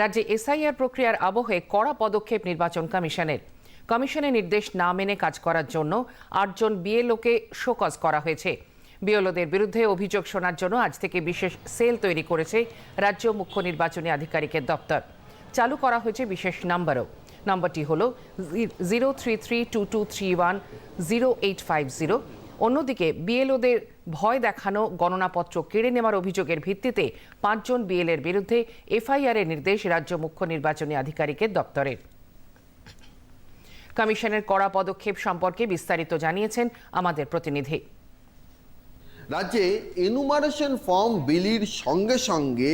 রাজ্যে এসআইআর প্রক্রিয়ার আবহে কড়া পদক্ষেপ নির্বাচন কমিশনের। কমিশনের নির্দেশ না মেনে কাজ করার জন্য আটজন বিএলওকে শোকজ করা হয়েছে। বিএলওদের বিরুদ্ধে অভিযোগ শোনার জন্য আজ থেকে বিশেষ সেল তৈরি করেছে রাজ্য মুখ্য নির্বাচনী আধিকারিকের দপ্তর। চালু করা হয়েছে বিশেষ নম্বরও। নম্বরটি হল zero three three two two three one zero eight five zero অন্যদিকে বিএলওদের ভয় দেখানো গণনাপত্র কেড়ে নেওয়ার অভিযোগের ভিত্তিতে পাঁচজন বিএলের বিরুদ্ধে এফআইআর এর নির্দেশ রাজ্য মুখ্য নির্বাচনী আধিকারিকের দপ্তরের। কমিশনের কড়া পদক্ষেপ সম্পর্কে বিস্তারিত জানিয়েছেন আমাদের প্রতিনিধি। রাজ্যে এনুমারেশন ফর্ম বিলির সঙ্গে সঙ্গে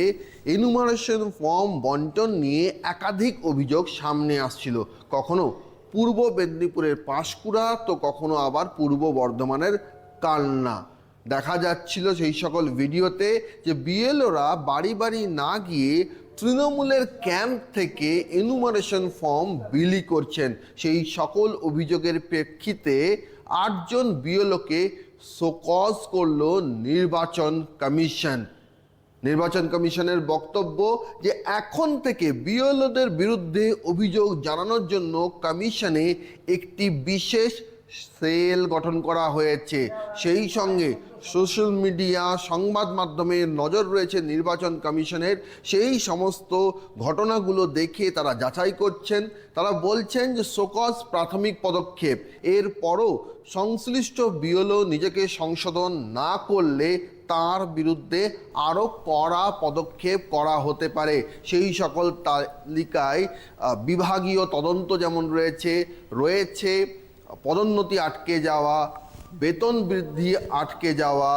এনুমারেশন ফর্ম বন্টন নিয়ে একাধিক অভিযোগ সামনে আসছিল। কখনো পূর্ব মেদিনীপুরের পাঁশকুড়া, তো কখনো আবার পূর্ব বর্ধমানের কালনা। দেখা যাচ্ছিল সেই সকল ভিডিওতে যে বিএলওরা বাড়ি বাড়ি না গিয়ে তৃণমূলের ক্যাম্প থেকে এনুমারেশন ফর্ম বিলি করছেন। সেই সকল অভিযোগের প্রেক্ষিতে আটজন বিএলওকে শোকজ করল নির্বাচন কমিশন। নির্বাচন কমিশনের বক্তব্য যে এখন থেকে বিএলওদের বিরুদ্ধে অভিযোগ জানানোর জন্য কমিশনে একটি বিশেষ সেল গঠন করা হয়েছে। সেই সঙ্গে সোশ্যাল মিডিয়া, সংবাদ মাধ্যমে নজর রয়েছে নির্বাচন কমিশনের। সেই সমস্ত ঘটনাগুলো দেখে তারা যাচাই করছেন। তারা বলছেন যে শোকজ প্রাথমিক পদক্ষেপ। এরপরও সংশ্লিষ্ট বিএলও নিজেকে সংশোধন না করলে তার বিরুদ্ধে আরও কড়া পদক্ষেপ করা হতে পারে। সেই সকল তালিকায় বিভাগীয় তদন্ত যেমন রয়েছে রয়েছে, পদোন্নতি আটকে যাওয়া, বেতন বৃদ্ধি আটকে যাওয়া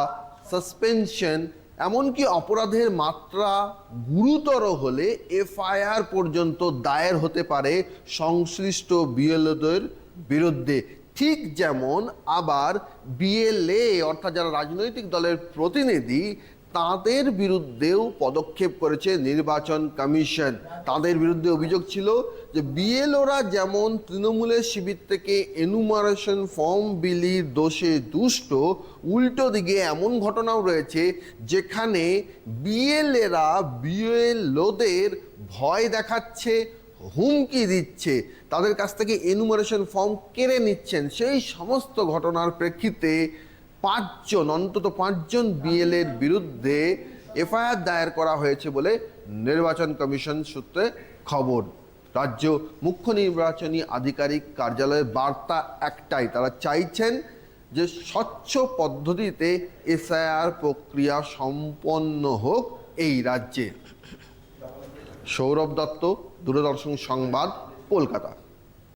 সাসপেনশন এমনকি অপরাধের মাত্রা গুরুতর হলে এফআইআর পর্যন্ত দায়ের হতে পারে সংশ্লিষ্ট বিএলওদের বিরুদ্ধে। ঠিক যেমন আবার বিএলএ, অর্থাৎ যারা রাজনৈতিক দলের প্রতিনিধি, তাদের বিরুদ্ধেও পদক্ষেপ করেছে নির্বাচন কমিশন। তাদের বিরুদ্ধে অভিযোগ ছিল যে বিএলওরা যেমন তৃণমূলের শিবির থেকে এনুমারেশন ফর্ম বিলির দোষে দুষ্ট, উল্টো দিকে এমন ঘটনাও রয়েছে যেখানে বিএলএরা বিএলওদের ভয় দেখাচ্ছে হুমকি দিচ্ছে, তাদের কাছ থেকে এনুমারেশন ফর্ম কেড়ে নিচ্ছেন। সেই সমস্ত ঘটনার প্রেক্ষিতে পাঁচজন, অন্তত পাঁচজন বিএলের বিরুদ্ধে এফআইআর দায়ের করা হয়েছে বলে নির্বাচন কমিশন সূত্রে খবর। রাজ্য মুখ্য নির্বাচনী আধিকারিক কার্যালয়ের বার্তা একটাই, তারা চাইছেন যে স্বচ্ছ পদ্ধতিতে এসআইআর প্রক্রিয়া সম্পন্ন হোক এই রাজ্যে। সৌরভ দত্ত দূরদর্শন সংবাদ কলকাতা।